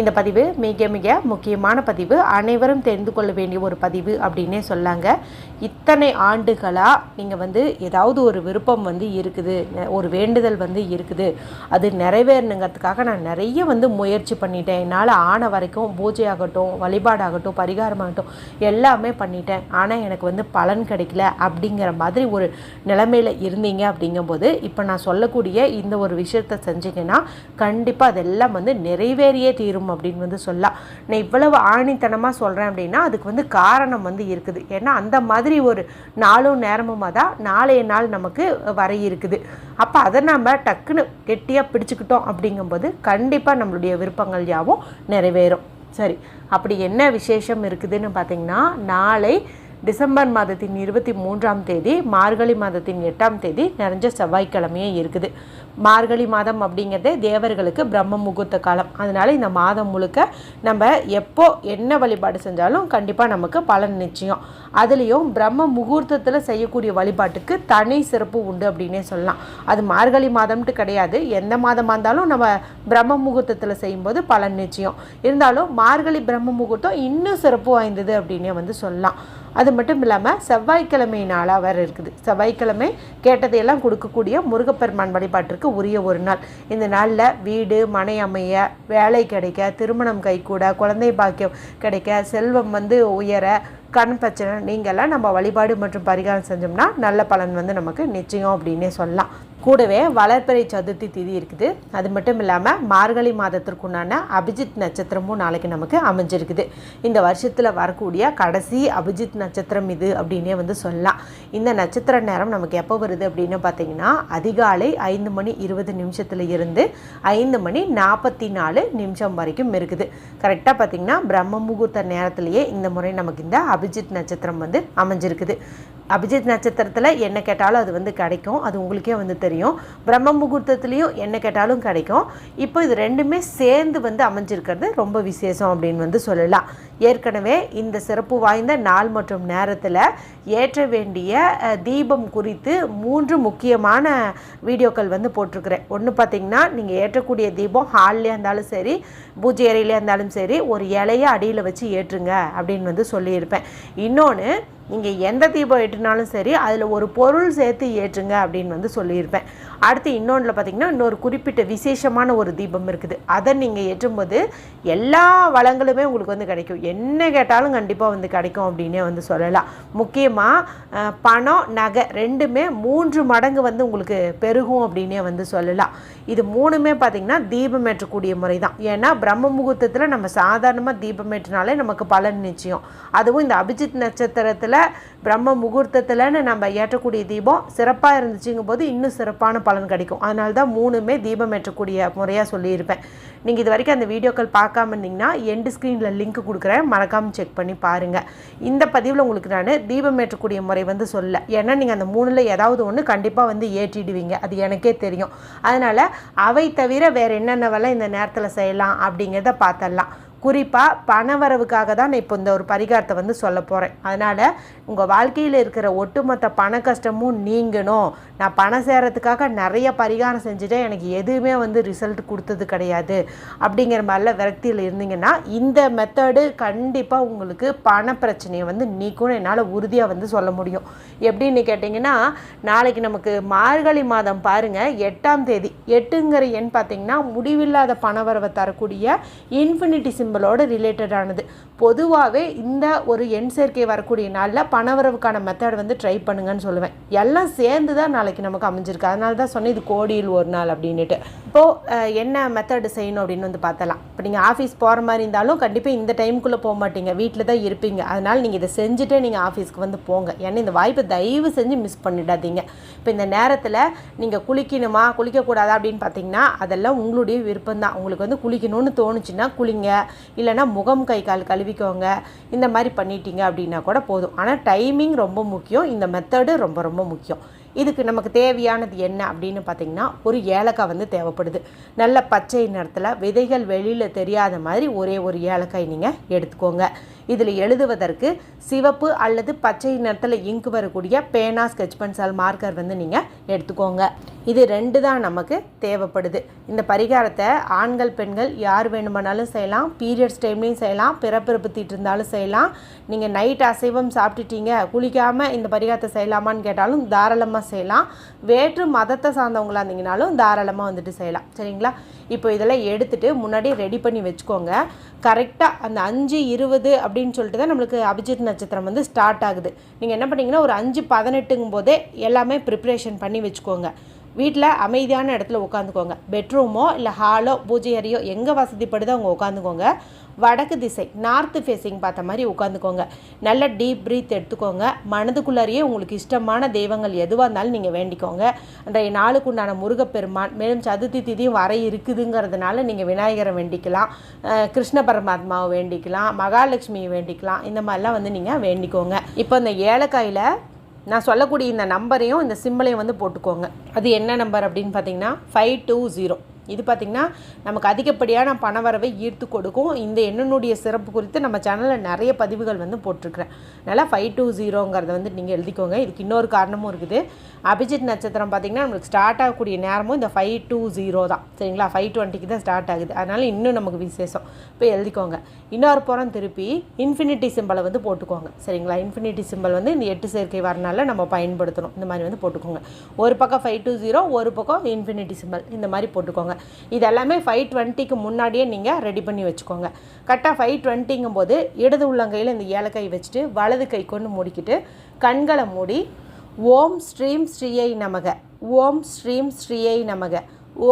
இந்த பதிவு மிக மிக முக்கியமான பதிவு. அனைவரும் தெரிந்து கொள்ள வேண்டிய ஒரு பதிவு அப்படின்னே சொல்லாங்க. இத்தனை ஆண்டுகளாக நீங்கள் வந்து ஏதாவது ஒரு விருப்பம் வந்து இருக்குது. ஒரு வேண்டுதல் வந்து இருக்குது. அது நிறைவேறணுங்கிறதுக்காக நான் நிறைய வந்து முயற்சி பண்ணிட்டேன். என்னால் ஆன வரைக்கும் பூஜை ஆகட்டும் வழிபாடாகட்டும் பரிகாரமாகட்டும் எல்லாமே பண்ணிட்டேன். ஆனால் எனக்கு வந்து பலன் கிடைக்கல அப்படிங்கிற மாதிரி ஒரு நிலைமையில் இருந்தீங்க அப்படிங்கும்போது இப்போ நான் சொல்லக்கூடிய இந்த ஒரு விஷயத்தை செஞ்சீங்கன்னா கண்டிப்பாக அதெல்லாம் வந்து நிறைவேறியே தீரும் அப்படின்னு வந்து சொல்லலாம் நான் இவ்வளவு ஆணித்தனமாக சொல்கிறேன் அப்படின்னா அதுக்கு வந்து காரணம் வந்து இருக்குது. ஏன்னா அந்த மாதிரி ஒரு நாளும் நேரமுமாக தான் நாளைய நாள் நமக்கு வர இருக்குது. அப்போ அதை நம்ம டக்குன்னு கெட்டியாக பிடிச்சிக்கிட்டோம் அப்படிங்கும்போது கண்டிப்பாக நம்மளுடைய விருப்பங்கள் யாவும் நிறைவேறும். சரி அப்படி என்ன விசேஷம் இருக்குதுன்னு பார்த்தீங்கன்னா நாளை டிசம்பர் மாதத்தின் இருபத்தி மூன்றாம் தேதி மார்கழி மாதத்தின் எட்டாம் தேதி நிறைஞ்ச செவ்வாய்க்கிழமையே இருக்குது. மார்கழி மாதம் அப்படிங்கிறதே தேவர்களுக்கு பிரம்ம முகூர்த்த காலம். அதனால் இந்த மாதம் முழுக்க நம்ம எப்போ என்ன வழிபாடு செஞ்சாலும் கண்டிப்பாக நமக்கு பலன் நிச்சயம். அதுலேயும் பிரம்ம முகூர்த்தத்தில் செய்யக்கூடிய வழிபாட்டுக்கு தனி சிறப்பு உண்டு அப்படின்னே சொல்லலாம். அது மார்கழி மாதம்ட்டு கிடையாது. எந்த மாதமாக இருந்தாலும் நம்ம பிரம்ம முகூர்த்தத்தில் செய்யும்போது பலன் நிச்சயம். இருந்தாலும் மார்கழி பிரம்ம முகூர்த்தம் இன்னும் சிறப்பு வாய்ந்தது அப்படின்னே வந்து சொல்லலாம். அது மட்டும் இல்லாமல் செவ்வாய்க்கிழமை நாளாக வேறு இருக்குது. செவ்வாய்க்கிழமை கேட்டதையெல்லாம் கொடுக்கக்கூடிய முருகப்பெருமான் வழிபாட்டிற்கு உரிய ஒரு நாள். இந்த நாளில் வீடு மனை அமைய வேலை கிடைக்க திருமணம் கைகூட குழந்தை பாக்கியம் கிடைக்க செல்வம் வந்து உயர கண் பிரச்சனை நீங்கள்லாம் நம்ம வழிபாடு மற்றும் பரிகாரம் செஞ்சோம்னா நல்ல பலன் வந்து நமக்கு நிச்சயம் அப்படின்னே சொல்லலாம். கூடவே வளர்ப்பறை சதுர்த்தி திதி இருக்குது. அது மட்டும் இல்லாமல் மார்கழி மாதத்திற்குண்டான அபிஜித் நட்சத்திரமும் நாளைக்கு நமக்கு அமைஞ்சிருக்குது. இந்த வருஷத்தில் வரக்கூடிய கடைசி அபிஜித் நட்சத்திரம் இது அப்படின்னே வந்து சொல்லலாம். இந்த நட்சத்திர நேரம் நமக்கு எப்போ வருது அப்படின்னு பார்த்தீங்கன்னா அதிகாலை ஐந்து மணி இருபது நிமிஷத்தில் இருந்து ஐந்து மணி நாற்பத்தி நாலு நிமிஷம் வரைக்கும் இருக்குது. கரெக்டாக பார்த்தீங்கன்னா பிரம்ம முகூர்த்த நேரத்திலேயே இந்த முறை நமக்கு இந்த அபிஜித் நட்சத்திரம் வந்து அமைஞ்சிருக்குது. அபிஜித் நட்சத்திரத்தில் என்ன கேட்டாலும் அது வந்து கிடைக்கும். அது உங்களுக்கே வந்து தெரியும். பிரம்ம முகூர்த்தத்துலேயும் என்ன கேட்டாலும் கிடைக்கும். இப்போ இது ரெண்டுமே சேர்ந்து வந்து அமைஞ்சிருக்கிறது ரொம்ப விசேஷம் அப்படின்னு வந்து சொல்லலாம். ஏற்கனவே இந்த சிறப்பு வாய்ந்த நாள் மற்றும் நேரத்தில் ஏற்ற வேண்டிய தீபம் குறித்து மூன்று முக்கியமான வீடியோக்கள் வந்து போட்டிருக்கிறேன். ஒன்று பார்த்தீங்கன்னா நீங்கள் ஏற்றக்கூடிய தீபம் ஹால்லேயே இருந்தாலும் சரி பூஜை அறையிலே இருந்தாலும் சரி ஒரு இலையை அடியில் வச்சு ஏற்றுங்க அப்படின்னு வந்து சொல்லியிருப்பேன். இன்னொன்று நீங்கள் எந்த தீபம் ஏற்றினாலும் சரி அதில் ஒரு பொருள் சேர்த்து ஏற்றுங்க அப்படின்னு வந்து சொல்லியிருப்பேன். அடுத்து இன்னொன்றில் பார்த்தீங்கன்னா இன்னொரு குறிப்பிட்ட விசேஷமான ஒரு தீபம் இருக்குது. அதை நீங்கள் ஏற்றும்போது எல்லா வளங்களுமே உங்களுக்கு வந்து கிடைக்கும். என்ன கேட்டாலும் கண்டிப்பாக வந்து கிடைக்கும் அப்படின்னே வந்து சொல்லலாம். முக்கியமாக பணம் நகை ரெண்டுமே மூன்று மடங்கு வந்து உங்களுக்கு பெருகும் அப்படின்னே வந்து சொல்லலாம். இது மூணுமே பார்த்திங்கன்னா தீபம் ஏற்றக்கூடிய முறை தான் ஏன்னா பிரம்ம முகூர்த்தத்தில் நம்ம சாதாரணமாக தீபம் ஏற்றினாலே நமக்கு பலன் நிச்சயம். அதுவும் இந்த அபிஜித் நட்சத்திரத்தில் பிரம்ம முகூர்த்தத்தில்னு நம்ம ஏற்றக்கூடிய தீபம் சிறப்பாக இருந்துச்சுங்கும் போது இன்னும் சிறப்பான பலன் கிடைக்கும். அதனால தான் மூணுமே தீபம் ஏற்றக்கூடிய முறையாக சொல்லியிருப்பேன். நீங்கள் இது வரைக்கும் அந்த வீடியோக்கள் பார்க்காம இருந்தீங்கன்னா எண்டு ஸ்க்ரீனில் லிங்க் கொடுக்குறேன். மறக்காமல் செக் பண்ணி பாருங்கள் இந்த பதிவில் உங்களுக்கு நான் தீபம் ஏற்றக்கூடிய முறை வந்து சொல்ல ஏன்னா நீங்கள் அந்த மூணில் ஏதாவது ஒன்று கண்டிப்பாக வந்து ஏற்றிடுவீங்க. அது எனக்கே தெரியும். அதனால் அவை தவிர வேறு என்னென்னவெல்லாம் இந்த நேரத்தில் செய்யலாம் அப்படிங்கிறத பார்த்தரலாம் குறிப்பாக பணவரவுக்காக தான் நான் இப்போ இந்த ஒரு பரிகாரத்தை வந்து சொல்ல போகிறேன் அதனால் உங்கள் வாழ்க்கையில் இருக்கிற ஒட்டுமொத்த பண கஷ்டமும் நீங்கணும். நான் பணம் சேர்கிறதுக்காக நிறைய பரிகாரம் செஞ்சுட்டேன். எனக்கு எதுவுமே வந்து ரிசல்ட் கொடுத்தது கிடையாது. அப்படிங்கிற மாதிரிலாம் விரக்தியில் இருந்தீங்கன்னா இந்த மெத்தடு கண்டிப்பாக உங்களுக்கு பண பிரச்சனையை வந்து நீக்கும்னு என்னால் உறுதியாக வந்து சொல்ல முடியும். எப்படின்னு கேட்டிங்கன்னா நாளைக்கு நமக்கு மார்கழி மாதம் பாருங்கள் எட்டாம் தேதி. எட்டுங்கிற எண் பார்த்தீங்கன்னா முடிவில்லாத பணவரவை தரக்கூடிய இன்ஃபினிட்டி சிம்பிளோட ரிலேட்டடானது பொதுவாகவே இந்த ஒரு எண் சேர்க்கை வரக்கூடிய நாளில் பணவரவுக்கான மெத்தட் வந்து ட்ரை பண்ணுங்கன்னு சொல்லுவேன். எல்லாம் சேர்ந்து தான் நாளைக்கு நமக்கு அமைஞ்சிருக்கு. அதனால தான் சொன்னேன் இது கோடியில் ஒரு நாள் அப்படின்னுட்டு. இப்போது என்ன மெத்தடு செய்யணும் அப்படின்னு வந்து பார்த்தலாம் இப்போ நீங்கள் ஆஃபீஸ் போகிற மாதிரி இருந்தாலும் கண்டிப்பாக இந்த டைமுக்குள்ளே போக மாட்டீங்க. வீட்டில் தான் இருப்பீங்க. அதனால் நீங்கள் இதை செஞ்சுட்டே நீங்கள் ஆஃபீஸ்க்கு வந்து போங்க. ஏன்னா இந்த வாய்ப்பை தயவு செஞ்சு மிஸ் பண்ணிடாதீங்க. இப்போ இந்த நேரத்தில் நீங்கள் குளிக்கணுமா குளிக்கக்கூடாதா அப்படின்னு பார்த்தீங்கன்னா அதெல்லாம் உங்களுடைய விருப்பம் தான் உங்களுக்கு வந்து குளிக்கணும்னு தோணுச்சுன்னா குளிங்க. இல்லைன்னா முகம் கை கால் கழுவிக்கோங்க. இந்த மாதிரி பண்ணிட்டீங்க அப்படின்னா கூட போதும். ஆனால் டைமிங் ரொம்ப முக்கியம். இந்த மெத்தடு ரொம்ப ரொம்ப முக்கியம். இதுக்கு நமக்கு தேவையானது என்ன அப்படின்னு பார்த்தீங்கன்னா ஒரு ஏலக்காய் வந்து தேவைப்படுது. நல்ல பச்சை நிறத்தில் விதைகள் வெளியில் தெரியாத மாதிரி ஒரே ஒரு ஏலக்காய் நீங்கள் எடுத்துக்கோங்க. இதில் எழுதுவதற்கு சிவப்பு அல்லது பச்சை நிறத்தில் இங்கு வரக்கூடிய பேனா ஸ்கெச் பென்சில் மார்க்கர் வந்து நீங்கள் எடுத்துக்கோங்க. இது ரெண்டு தான் நமக்கு தேவைப்படுது. இந்த பரிகாரத்தை ஆண்கள் பெண்கள் யார் வேணுமானாலும் செய்யலாம். பீரியட்ஸ் டைம்லையும் செய்யலாம். பிறப்பிறப்பு தீட்டு இருந்தாலும் செய்யலாம். நீங்கள் நைட் அசைவம் சாப்பிட்டுட்டீங்க குளிக்காமல் இந்த பரிகாரத்தை செய்யலாமான்னு கேட்டாலும் தாராளமாக செய்யலாம். வேற்று மதத்தை சார்ந்தவங்களாக இருந்தீங்கனாலும் தாராளமாக வந்துட்டு செய்யலாம். சரிங்களா? இப்போ இதெல்லாம் எடுத்துகிட்டு முன்னாடியே ரெடி பண்ணி வச்சுக்கோங்க. கரெக்டாக அந்த அஞ்சு இருபது அப்படி அப்படின்னு சொல்லிட்டு தான் நம்மளுக்கு அபிஜித் நட்சத்திரம் வந்து ஸ்டார்ட் ஆகுது. நீங்கள் என்ன பண்ணீங்கன்னா ஒரு அஞ்சு பதினெட்டுங்கும் போதே எல்லாமே ப்ரிப்ரேஷன் பண்ணி வச்சுக்கோங்க. வீட்டில் அமைதியான இடத்துல உட்காந்துக்கோங்க. பெட்ரூமோ இல்லை ஹாலோ பூஜை அறையோ எங்கே வசதிப்படுதோ அவங்க உட்காந்துக்கோங்க. வடக்கு திசை நார்த்து ஃபேஸிங் பார்த்த மாதிரி உட்காந்துக்கோங்க நல்ல டீப் ப்ரீத் எடுத்துக்கோங்க. மனதுக்குள்ளாரியே உங்களுக்கு இஷ்டமான தெய்வங்கள் எதுவாக இருந்தாலும் நீங்கள் வேண்டிக்கோங்க. அன்றைய நாளுக்கு உண்டான முருகப்பெருமான் மேலும் சதுர்த்தி திதியும் வர இருக்குதுங்கிறதுனால நீங்கள் விநாயகரை வேண்டிக்கலாம். கிருஷ்ண பரமாத்மாவை வேண்டிக்கலாம் மகாலட்சுமியை வேண்டிக்கலாம். இந்த மாதிரிலாம் வந்து நீங்கள் வேண்டிக்கோங்க. இப்போ இந்த ஏலக்காயில் நான் சொல்லக்கூடிய இந்த நம்பரையும் இந்த சிம்பிளையும் வந்து போட்டுக்கோங்க. அது என்ன நம்பர் அப்படின்னு பார்த்தீங்கன்னா ஃபைவ் டூ ஜீரோ இது பார்த்திங்கன்னா நமக்கு அதிகப்படியான பணவரவை ஈர்த்து கொடுக்கும். இந்த எண்ணனுடைய சிறப்பு குறித்து நம்ம சேனலில் நிறைய பதிவுகள் வந்து போட்டிருக்கிறேன். அதனால் ஃபைவ் டூ ஜீரோங்கிறத வந்து நீங்கள் எழுதிக்கோங்க. இதுக்கு இன்னொரு காரணமும் இருக்குது. அபிஜித் நட்சத்திரம் பார்த்திங்கன்னா நம்மளுக்கு ஸ்டார்ட் ஆகக்கூடிய நேரமும் இந்த ஃபைவ் டூ ஜீரோ தான். சரிங்களா? ஃபைவ் டுவெண்ட்டிக்கு தான் ஸ்டார்ட் ஆகுது. அதனால் இன்னும் நமக்கு விசேஷம். இப்போ எழுதிக்கோங்க. இன்னொரு புறம் திருப்பி இன்ஃபினிட்டி சிம்பிளை வந்து போட்டுக்கோங்க. சரிங்களா? இன்ஃபினிட்டி சிம்பிள் வந்து இந்த எட்டு சேர்க்கை வரனால நம்ம பயன்படுத்தணும். இந்த மாதிரி வந்து போட்டுக்கோங்க. ஒரு பக்கம் ஃபைவ் டூ ஜீரோ ஒரு பக்கம் இன்ஃபினிட்டி சிம்பிள் இந்த மாதிரி போட்டுக்கோங்க. இதெல்லாமே ஃபைவ் டுவெண்ட்டிக்கு முன்னாடியே நீங்கள் ரெடி பண்ணி வச்சுக்கோங்க. கரெக்டாக ஃபைவ் டுவெண்ட்டிங்கும் போது இடது உள்ளங்கையில் இந்த ஏலக்காய் வச்சுட்டு வலது கை கொண்டு மூடிக்கிட்டு கண்களை மூடி ஓம் ஸ்ரீம் ஸ்ரீயை நமக. ஓம் ஸ்ரீம் ஸ்ரீயை நமக.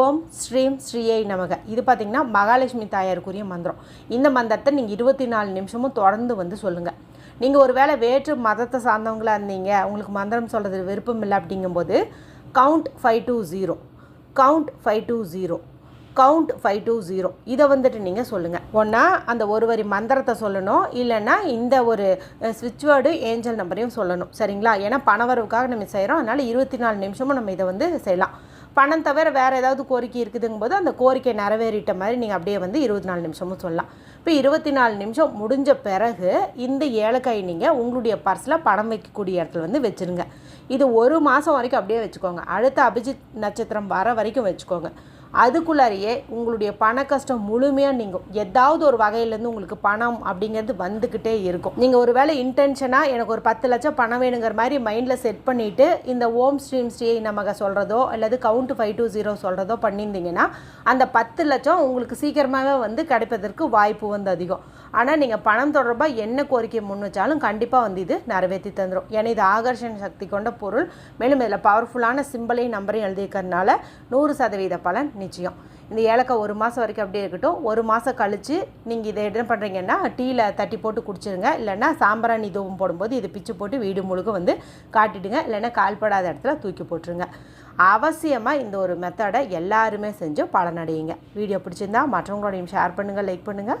ஓம் ஸ்ரீம் ஸ்ரீயை நமக. இது பார்த்திங்கன்னா மகாலட்சுமி தாயாருக்குரிய மந்திரம். இந்த மந்திரத்தை நீங்கள் இருபத்தி நாலு நிமிஷமும் தொடர்ந்து வந்து சொல்லுங்கள் நீங்கள் ஒரு வேளை வேற்று மதத்தை சார்ந்தவங்களாக இருந்தீங்க உங்களுக்கு மந்திரம் சொல்கிறது விருப்பம் இல்லை அப்படிங்கும்போது count five two zero count five two zero count five two zero இதை வந்துட்டு நீங்கள் சொல்லுங்கள் ஒன்றா அந்த ஒரு வரி மந்திரத்தை சொல்லணும். இல்லைன்னா இந்த ஒரு ஸ்விட்ச் வேர்டு ஏஞ்சல் நம்பரையும் சொல்லணும். சரிங்களா? ஏன்னா பணவரவுக்காக நம்ம செய்கிறோம் அதனால் இருபத்தி நாலு நிமிஷமும் நம்ம இதை வந்து செய்யலாம். பணம் தவிர வேறு ஏதாவது கோரிக்கை இருக்குதுங்கும் போது அந்த கோரிக்கை நிறைவேறிட்ட மாதிரி நீங்கள் அப்படியே வந்து இருபத்தி நாலு நிமிஷமும் சொல்லலாம். இப்போ இருபத்தி நாலு நிமிஷம் முடிஞ்ச பிறகு இந்த ஏலக்காய் நீங்கள் உங்களுடைய பர்ஸில் பணம் வைக்கக்கூடிய இடத்துல வந்து வச்சுருங்க. இது ஒரு மாதம் வரைக்கும் அப்படியே வச்சுக்கோங்க. அடுத்த அபிஜித் நட்சத்திரம் வர வரைக்கும் வச்சுக்கோங்க. அதுக்குள்ளாரையே உங்களுடைய பண கஷ்டம் முழுமையாக நீங்கள் ஏதாவது ஒரு வகையிலேருந்து உங்களுக்கு பணம் அப்படிங்கிறது வந்துக்கிட்டே இருக்கும். நீங்கள் ஒரு வேளை இன்டென்ஷனாக எனக்கு ஒரு பத்து லட்சம் பணம் வேணுங்கிற மாதிரி மைண்டில் செட் பண்ணிவிட்டு இந்த ஓம் ஸ்ட்ரீம் ஸ்ரீ நமக்கு சொல்கிறதோ அல்லது கவுண்ட் ஃபைவ் டூ ஜீரோ சொல்கிறதோ பண்ணியிருந்தீங்கன்னா அந்த பத்து லட்சம் உங்களுக்கு சீக்கிரமாகவே வந்து கிடைப்பதற்கு வாய்ப்பு வந்து அதிகம். ஆனால் நீங்கள் பணம் தொடர்பாக என்ன கோரிக்கை முன் வச்சாலும் கண்டிப்பாக வந்து இது நிறைவேற்றி தந்துடும் ஏன்னா இது ஆகர்ஷண சக்தி கொண்ட பொருள். மேலும் இதில் பவர்ஃபுல்லான சிம்பிளையும் நம்பரையும் எழுதியிருக்கிறதுனால நூறு சதவீத பலன் நிச்சயம். இந்த ஏலக்காய் ஒரு மாதம் வரைக்கும் அப்படியே இருக்கட்டும். ஒரு மாதம் கழித்து நீங்கள் இதை என்ன பண்ணுறீங்கன்னா டீயில் தட்டி போட்டு குடிச்சிருங்க. இல்லைன்னா சாம்பிராணி தூவம் போடும்போது இது பிச்சு போட்டு வீடு முழுக்க வந்து காட்டிடுங்க. இல்லைன்னா கால்படாத இடத்துல தூக்கி போட்டுருங்க. அவசியமாக இந்த ஒரு மெத்தடை எல்லாருமே செஞ்சு பலனடையுங்க. வீடியோ பிடிச்சிருந்தா மற்றவங்களோடையும் ஷேர் பண்ணுங்கள் லைக் பண்ணுங்கள்